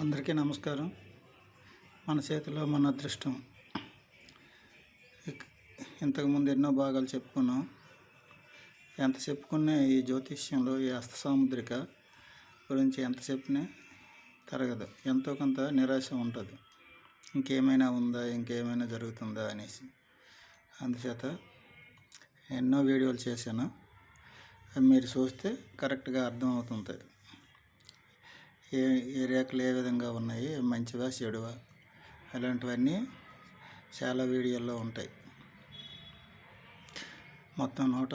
అందరికీ నమస్కారం. మన చేతిలో మన అదృష్టం. ఇంతకుముందు ఎన్నో భాగాలు చెప్పుకున్నాం. ఎంత చెప్పుకున్నా ఈ జ్యోతిష్యంలో ఈ హస్త సాముద్రిక గురించి ఎంత చెప్పినా తరగదు. ఎంతో కొంత నిరాశ ఉంటుంది. ఇంకేమైనా ఉందా? ఇంకేమైనా జరుగుతుందా? అనేసి. అందుచేత ఎన్నో వీడియోలు చేశాను. మీరు చూస్తే కరెక్ట్గా అర్థం అవుతుంది ఏ ఏ రేఖలు ఏ విధంగా ఉన్నాయి మంచివా చెడువా అలాంటివన్నీ చాలా వీడియోల్లో ఉంటాయి. మొత్తం నూట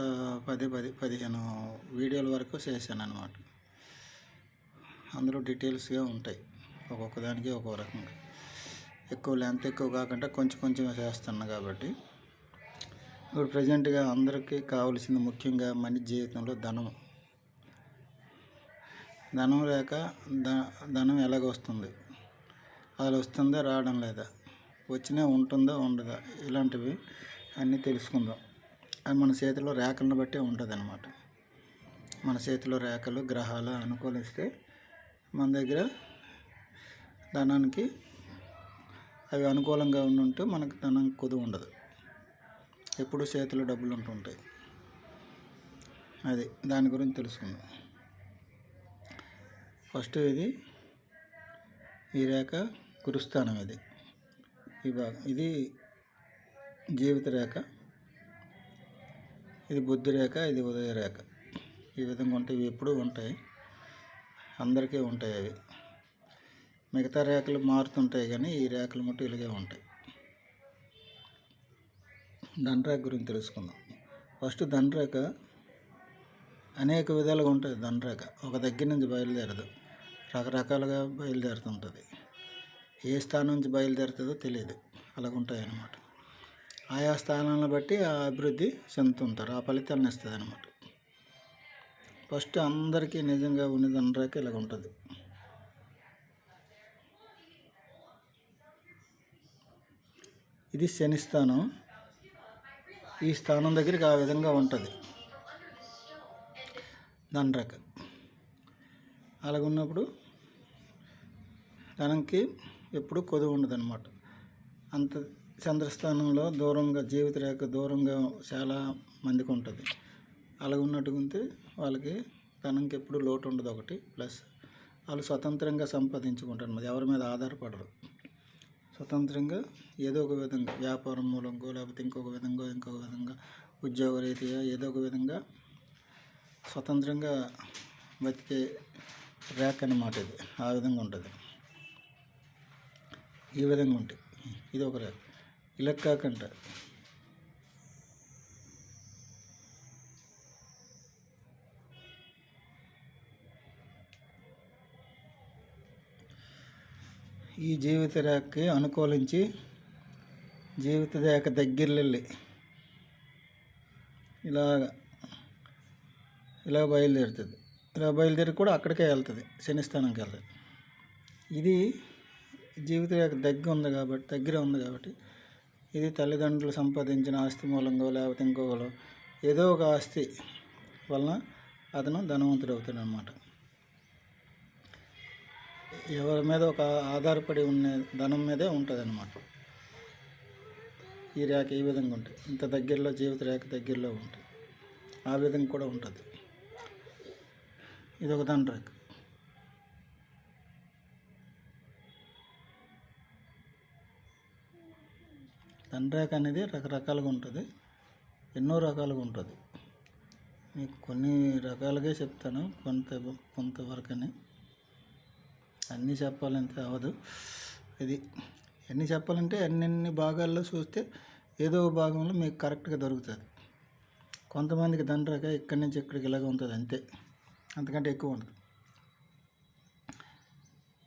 పది పది పదిహేను వీడియోల వరకు చేశాను అనమాట అందులో డీటెయిల్స్గా ఉంటాయి ఒక్కొక్క దానికి ఒక్కొక్క రకంగా. ఎక్కువ లెంత్ ఎక్కువ కాకుండా కొంచెం కొంచెం చేస్తున్నా కాబట్టి. ఇప్పుడు ప్రజెంట్గా అందరికీ కావాల్సింది ముఖ్యంగా మన జీవితంలో ధనం ధనం లేక ధ ధనం ఎలాగ వస్తుంది అది వస్తుందా రావడం లేదా? వచ్చినా ఉంటుందా ఉండదా? ఇలాంటివి అన్నీ తెలుసుకుందాం. అది మన చేతిలో రేఖలను బట్టే ఉంటుంది అనమాట మన చేతిలో రేఖలు గ్రహాలు అనుకూలిస్తే మన దగ్గర ధనానికి అవి అనుకూలంగా ఉండుంటే మనకు ధనం కుదు ఉండదు. ఎప్పుడు చేతిలో డబ్బులు ఉంటుంటాయి అది దాని గురించి తెలుసుకుందాం. ఫస్ట్ ఇది ఈ రేఖ గురుస్థానం ఇది. ఈ భాగం ఇది జీవిత రేఖ ఇది బుద్ధి రేఖ ఇది ఉదయ రేఖ. ఈ విధంగా ఉంటాయి ఇవి ఎప్పుడూ ఉంటాయి. అందరికీ ఉంటాయి అవి. మిగతా రేఖలు మారుతుంటాయి కానీ ఈ రేఖలు మట్టు ఇలాగే ఉంటాయి. దండరేఖ గురించి తెలుసుకుందాం. ఫస్ట్ దండరేఖ అనేక విధాలుగా ఉంటుంది దండరేఖ. ఒక దగ్గర నుంచి బయలుదేరదు. రకరకాలుగా బయలుదేరుతుంటుంది. ఏ స్థానం నుంచి బయలుదేరుతుందో తెలియదు అలాగ అన్నమాట ఆయా స్థానాలను బట్టి ఆ అభివృద్ధి చెందుతుంటారు. ఆ ఫలితాలను ఇస్తుంది అనమాట ఫస్ట్ అందరికీ నిజంగా ఉన్న దండరేఖ ఇలాగ ఉంటుంది ఇది శని స్థానం. ఈ స్థానం దగ్గరికి ఆ విధంగా ఉంటుంది. దండరేఖ అలాగున్నప్పుడు ధనంకి ఎప్పుడు కొదువు ఉండదు అనమాట అంత చంద్రస్థానంలో దూరంగా జీవిత రేఖ దూరంగా చాలా మందికి ఉంటుంది. అలాగ ఉన్నట్టుకుంటే వాళ్ళకి ధనంకి ఎప్పుడు లోటు ఉండదు ఒకటి. ప్లస్ వాళ్ళు స్వతంత్రంగా సంపాదించుకుంటారు మరి ఎవరి మీద ఆధారపడరు. స్వతంత్రంగా ఏదో ఒక విధంగా వ్యాపారం మూలంకో లేకపోతే ఇంకొక విధంగా ఇంకొక విధంగా ఉద్యోగ రీతిగా ఏదో ఒక విధంగా స్వతంత్రంగా బతికే రేఖ అన్నమాట ఇది. ఆ విధంగా ఉంటుంది. ఈ విధంగా ఉంటాయి ఇది ఒక రేఖ ఇలా కాకుండా ఈ జీవిత రేఖకి అనుకూలించి జీవిత రేఖ దగ్గరలెళ్ళి ఇలాగ ఇలా బయలుదేరుతుంది. ఇలా బయలుదేరి కూడా అక్కడికే వెళ్తుంది. శనిస్థానంకి వెళ్తుంది. ఇది జీవిత రేఖ దగ్గర ఉంది కాబట్టి దగ్గర ఉంది కాబట్టి ఇది తల్లిదండ్రులు సంపాదించిన ఆస్తి మూలంగా లేకపోతే ఇంకొకలో ఏదో ఒక ఆస్తి వలన అతను ధనవంతుడు అవుతాడు అనమాట ఎవరి మీద ఒక ఆధారపడి ఉన్న ధనం మీదే ఉంటుంది అనమాట ఈ రేఖ ఈ విధంగా ఉంటుంది ఇంత దగ్గరలో జీవిత రేఖ దగ్గరలో ఉంటుంది ఆ విధంగా కూడా ఉంటుంది. ఇది ఒక ధన రేఖ. దండరేఖ అనేది రకరకాలుగా ఉంటుంది. ఎన్నో రకాలుగా ఉంటుంది. మీకు కొన్ని రకాలుగా చెప్తాను. కొంత కొంతవరకని. అన్నీ చెప్పాలంటే అవ్వదు. ఇది ఎన్ని చెప్పాలంటే అన్ని భాగాల్లో చూస్తే ఏదో ఒక భాగంలో మీకు కరెక్ట్గా దొరుకుతుంది. కొంతమందికి దండరేఖ ఇక్కడి నుంచి ఇక్కడికి ఇలాగ ఉంటుంది అంతే. అంతకంటే ఎక్కువ ఉండదు.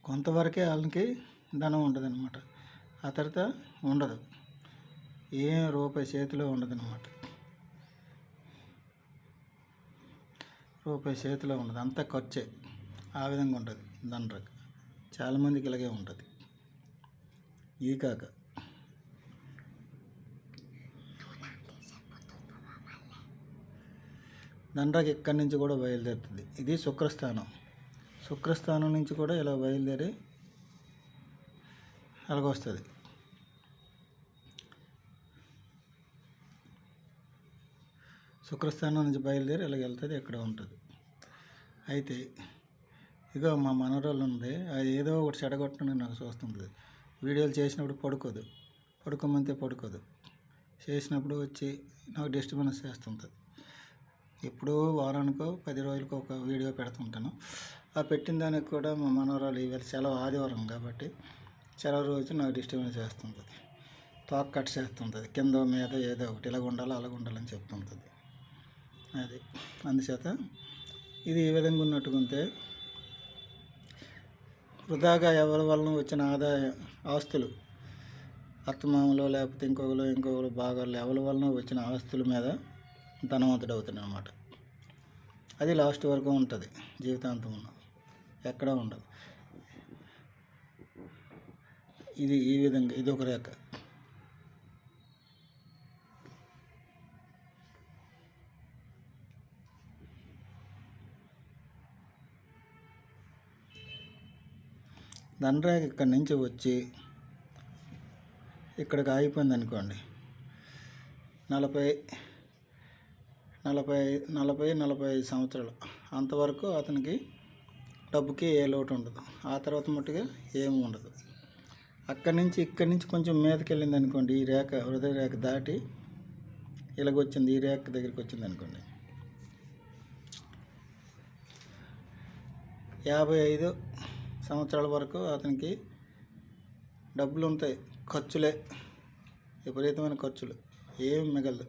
కొంతవరకే వాళ్ళకి ధనం ఉంటుంది అనమాట ఆ తర్వాత ఉండదు. ఏం రూపాయి చేతిలో ఉండదు అనమాట రూపాయి చేతిలో ఉండదు. అంతా ఖర్చే. ఆ విధంగా ఉంటుంది. దండ్రక. చాలామందికి ఇలాగే ఉంటుంది. ఈ కాక. దండ్రక ఇక్కడి నుంచి కూడా బయలుదేరుతుంది. ఇది శుక్రస్థానం. శుక్రస్థానం నుంచి కూడా ఇలా బయలుదేరి అలాగొస్తుంది. శుక్రస్థానం నుంచి బయలుదేరి ఇలాగ వెళ్తుంది ఇక్కడ ఉంటుంది. అయితే ఇగో మా మనవరాలు ఉంది అది ఏదో ఒకటి చెడగొట్టడానికి నాకు చూస్తుంది వీడియోలు చేసినప్పుడు పడుకోదు పడుకోమంతే పడుకోదు. చేసినప్పుడు వచ్చి నాకు డిస్టర్బెన్స్ చేస్తుంటుంది. ఎప్పుడూ వారానికో పది రోజులకో ఒక వీడియో పెడుతుంటాను. ఆ పెట్టిన దానికి కూడా మా మనవరాలు ఇవాళ సెలవు ఆదివారం కాబట్టి సెలవు రోజు నాకు డిస్టర్బెన్స్ చేస్తుంటుంది. తోక కట్ చేస్తుంటుంది కింద మీద ఏదో ఒకటి ఇలాగ ఉండాలి అలాగ ఉండాలని చెప్తుంటుంది. అది అందుచేత ఇది ఈ విధంగా ఉన్నట్టుకుంటే వృధాగా ఎవరి వలన వచ్చిన ఆదాయ ఆస్తులు అత్తమామలో లేకపోతే ఇంకొకరు ఇంకొకరు భాగాలు ఎవరి వలన వచ్చిన ఆస్తుల మీద ధనవంతుడు అవుతాడు అనమాట అది లాస్ట్ వరకు ఉంటుంది జీవితాంతం ఎక్కడా ఉండదు. ఇది ఈ విధంగా ఇది ఒక రేఖ. దండరేఖ ఇక్కడి నుంచి వచ్చి ఇక్కడికి ఆగిపోయింది అనుకోండి. నలభై నలభై నలభై నలభై ఐదు సంవత్సరాలు. అంతవరకు అతనికి డబ్బుకి ఏ లోటు ఉండదు. ఆ తర్వాత మట్టుగా ఏమి ఉండదు. అక్కడి నుంచి ఇక్కడి నుంచి కొంచెం మీదకి వెళ్ళింది అనుకోండి ఈ రేఖ హృదయ రేఖ దాటి ఇలాగొచ్చింది ఈ రేఖ దగ్గరికి వచ్చింది అనుకోండి. యాభై ఐదు సంవత్సరాల వరకు అతనికి డబ్బులు ఉంటాయి ఖర్చులే. విపరీతమైన ఖర్చులు. ఏం మిగలదు.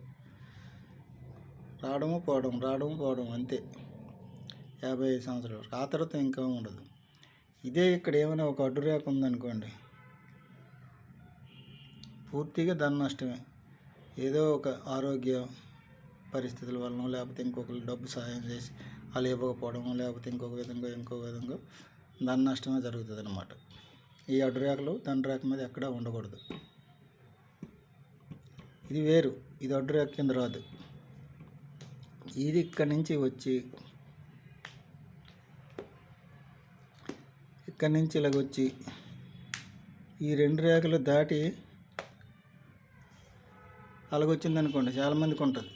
రావడము పోవడం రావడము పోవడం అంతే. యాభై ఐదు సంవత్సరాలు ఆ తర్వాత ఇంకా ఉండదు. ఇదే ఇక్కడ ఏమైనా ఒక అడ్డు రేఖ ఉందనుకోండి. పూర్తిగా ధన నష్టమే. ఏదో ఒక ఆరోగ్య పరిస్థితుల వలన లేకపోతే ఇంకొకరు డబ్బు సహాయం చేసి వాళ్ళు ఇవ్వకపోవడం లేకపోతే ఇంకొక విధంగా ఇంకొక విధంగా ధన నష్టమే జరుగుతుంది అనమాట ఈ అడ్డు రేఖలు ధన రేఖ మీద ఎక్కడా ఉండకూడదు. ఇది వేరు. ఇది అడ్డు రేఖ కింద రాదు. ఇది ఇక్కడి నుంచి వచ్చి ఇక్కడి నుంచి ఇలాగ వచ్చి ఈ రెండు రేఖలు దాటి అలాగొచ్చింది అనుకోండి చాలామందికి ఉంటుంది.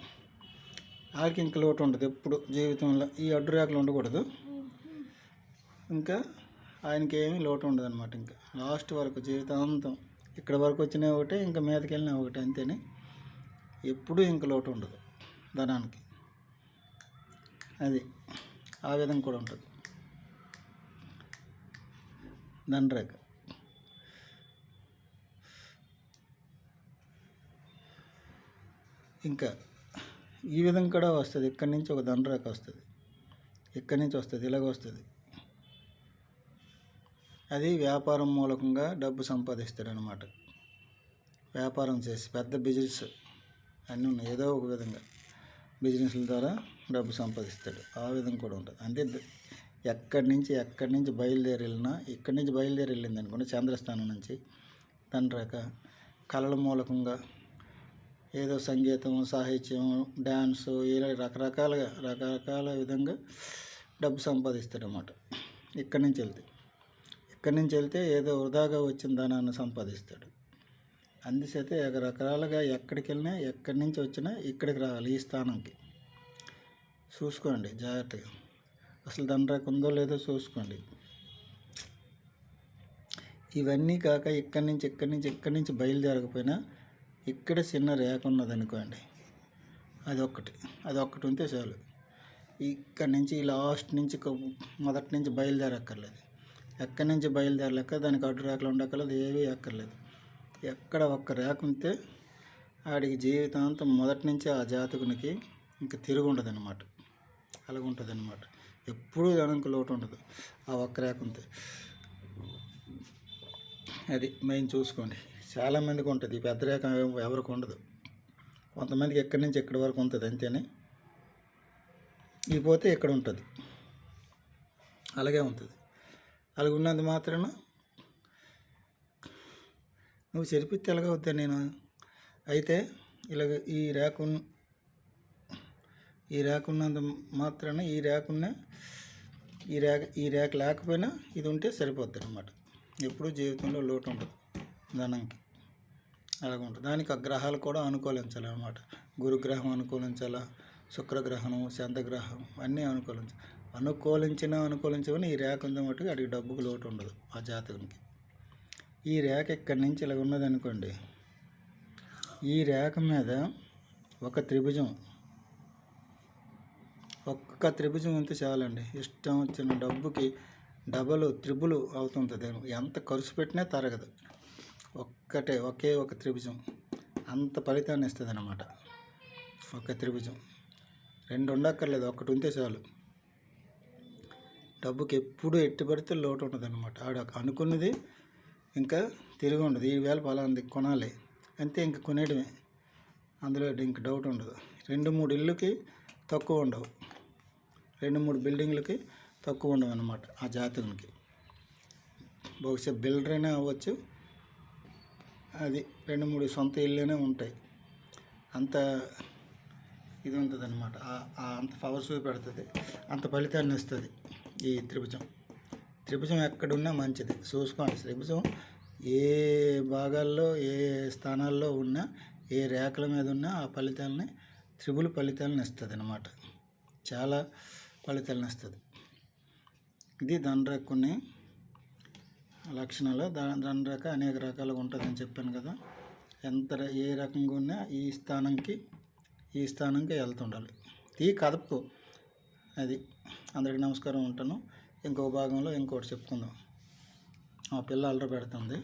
వాళ్ళకి ఇంక లోటు ఉంటుంది ఎప్పుడు జీవితంలో. ఈ అడ్డు రేఖలు ఉండకూడదు. ఇంకా ఆయనకి ఏమీ లోటు ఉండదు అనమాట ఇంకా. లాస్ట్ వరకు జీవితాంతం ఇక్కడ వరకు వచ్చినా ఒకటే ఇంకా మీదకి వెళ్ళినా ఒకటే అంతేనే. ఎప్పుడూ ఇంక లోటు ఉండదు ధనానికి. అది ఆ విధంగా కూడా ఉంటుంది. దండరేఖ ఇంకా ఈ విధంగా కూడా వస్తుంది. ఇక్కడి నుంచి ఒక దండరేఖ వస్తుంది. ఇక్కడి నుంచి వస్తుంది? ఇలాగ వస్తుంది. అది వ్యాపారం మూలకంగా డబ్బు సంపాదిస్తాడు అనమాట వ్యాపారం చేసి పెద్ద బిజినెస్ అన్నీ ఉన్నాయి. ఏదో ఒక విధంగా బిజినెస్ల ద్వారా డబ్బు సంపాదిస్తాడు. ఆ విధంగా కూడా ఉంటుంది. అంటే ఎక్కడి నుంచి ఎక్కడి నుంచి బయలుదేరి వెళ్ళినా ఇక్కడి నుంచి బయలుదేరి వెళ్ళింది అనుకోండి చంద్రస్థానం నుంచి తండ్రాక కళల మూలకంగా ఏదో సంగీతం సాహిత్యం డ్యాన్స్ ఇలా రకరకాలుగా రకరకాల విధంగా డబ్బు సంపాదిస్తాడు అన్నమాట ఇక్కడి నుంచి వెళ్తే ఇక్కడి నుంచి వెళ్తే ఏదో వృధాగా వచ్చిన ధనాన్ని సంపాదిస్తాడు. అందుచేత రకరకాలుగా ఎక్కడికి వెళ్ళినా ఎక్కడి నుంచి వచ్చినా ఇక్కడికి రావాలి ఈ స్థానంకి. చూసుకోండి జాగ్రత్తగా. అసలు దండరాకు ఉందో లేదో చూసుకోండి. ఇవన్నీ కాక ఇక్కడి నుంచి ఇక్కడి నుంచి ఇక్కడి నుంచి బయలుదేరకపోయినా ఇక్కడ చిన్న రేఖ ఉన్నది అనుకోండి అదొక్కటి. అదొక్కటి ఉంటే చాలు. ఇక్కడి నుంచి లాస్ట్ నుంచి మొదటి నుంచి బయలుదేరక్కర్లేదు. ఎక్కడి నుంచి బయలుదేరలేక దానికి అడ్డు రేఖలు ఉండక్కర్లేదు ఏవీ ఎక్కర్లేదు ఎక్కడ ఒక్క రేఖ ఉంటే ఆడికి జీవితాంతం మొదటి నుంచి ఆ జాతకునికి ఇంకా తిరుగు ఉండదు అనమాట అలాగ ఉంటుంది అనమాట ఎప్పుడూ దానికి లోటు ఉండదు ఆ ఒక్క రేఖ ఉంటే. అది మెయిన్ చూసుకోండి. చాలామందికి ఉంటుంది ఈ పెద్ద రేఖ ఎవరికి ఉండదు. కొంతమందికి ఎక్కడి నుంచి ఎక్కడి వరకు ఉంటుంది అంతేనే. ఈ పోతే ఇక్కడ ఉంటుంది. అలాగే ఉంటుంది. అలాగ ఉన్నది మాత్రాన నువ్వు చెరిపితే ఎలాగ అవుతా నేను. అయితే ఇలాగ ఈ రేకు ఈ రేఖ ఉన్నంత మాత్రాన ఈ రేఖ ఉన్న ఈ రేఖ ఈ రేఖ లేకపోయినా ఇది ఉంటే సరిపోద్ది అనమాట ఎప్పుడూ జీవితంలో లోటు ఉండదు. ధనంకి అలాగ ఉంటుంది దానికి ఆ గ్రహాలు కూడా అనుకూలించాలి అనమాట గురుగ్రహం అనుకూలించాలా? శుక్రగ్రహం చంద్రగ్రహం అన్నీ అనుకూలించాలి అనుకూలించినా అనుకూలించమని ఈ రేఖ ఉంది మట్టుకు అడిగి డబ్బుకు లోటు ఉండదు ఆ జాతకునికి ఈ రేఖ ఇక్కడి నుంచి ఇలా ఉన్నది అనుకోండి ఈ రేఖ మీద ఒక త్రిభుజం ఒక్క త్రిభుజం ఉంటే చాలండి. ఇష్టం వచ్చిన డబ్బుకి డబల్ త్రిబుల్ అవుతుంటుంది. ఎంత ఖర్చు పెట్టినా తరగదు. ఒక్కటే ఒకే ఒక త్రిభుజం. అంత ఫలితాన్ని ఇస్తుంది అన్నమాట ఒక త్రిభుజం. రెండు ఉండక్కర్లేదు. ఒకటి ఉంటే చాలు. డబ్బుకి ఎప్పుడు ఎట్టి పడితే లోటు ఉండదు అనమాట ఆడ అనుకున్నది ఇంకా తిరిగి ఉండదు ఈ వేళ పలాంది కొనాలి. అంతే ఇంక కొనేయడమే. అందులో ఇంక డౌట్ ఉండదు. రెండు మూడు ఇళ్ళుకి తక్కువ ఉండవు. రెండు మూడు బిల్డింగ్లకి తక్కువ ఉండవు అనమాట ఆ జాతకునికి. బహుశా బిల్డర్ అయినా అవ్వచ్చు. అది రెండు మూడు సొంత ఇళ్ళనే ఉంటాయి. అంత ఇది ఉంటుంది అనమాట అంత పవర్ చూపెడుతుంది. అంత ఫలితాన్ని ఇస్తుంది. ఈ త్రిభుజం. త్రిభుజం ఎక్కడున్నా మంచిది. చూసుకోండి. త్రిభుజం ఏ భాగాల్లో ఏ స్థానాల్లో ఉన్నా ఏ రేఖల మీద ఉన్నా ఆ ఫలితాలని త్రిబుల్ ఫలితాలను ఇస్తుంది అనమాట చాలా ఫలితాలను ఇస్తుంది. ఇది దండరేఖ కొన్ని లక్షణాలు. దా దండ్రక అనేక రకాలుగా ఉంటుందని చెప్పాను కదా. ఎంత ఏ రకంగా ఉన్నా ఈ స్థానంకి ఈ స్థానంకి వెళ్తుండాలి. ఈ కదపకు అది. అందరికి నమస్కారం ఉంటాను. ఇంకో భాగంలో ఇంకోటి చెప్పుకుందాం. ఆ పిల్ల అల్లరి పెడుతుంది.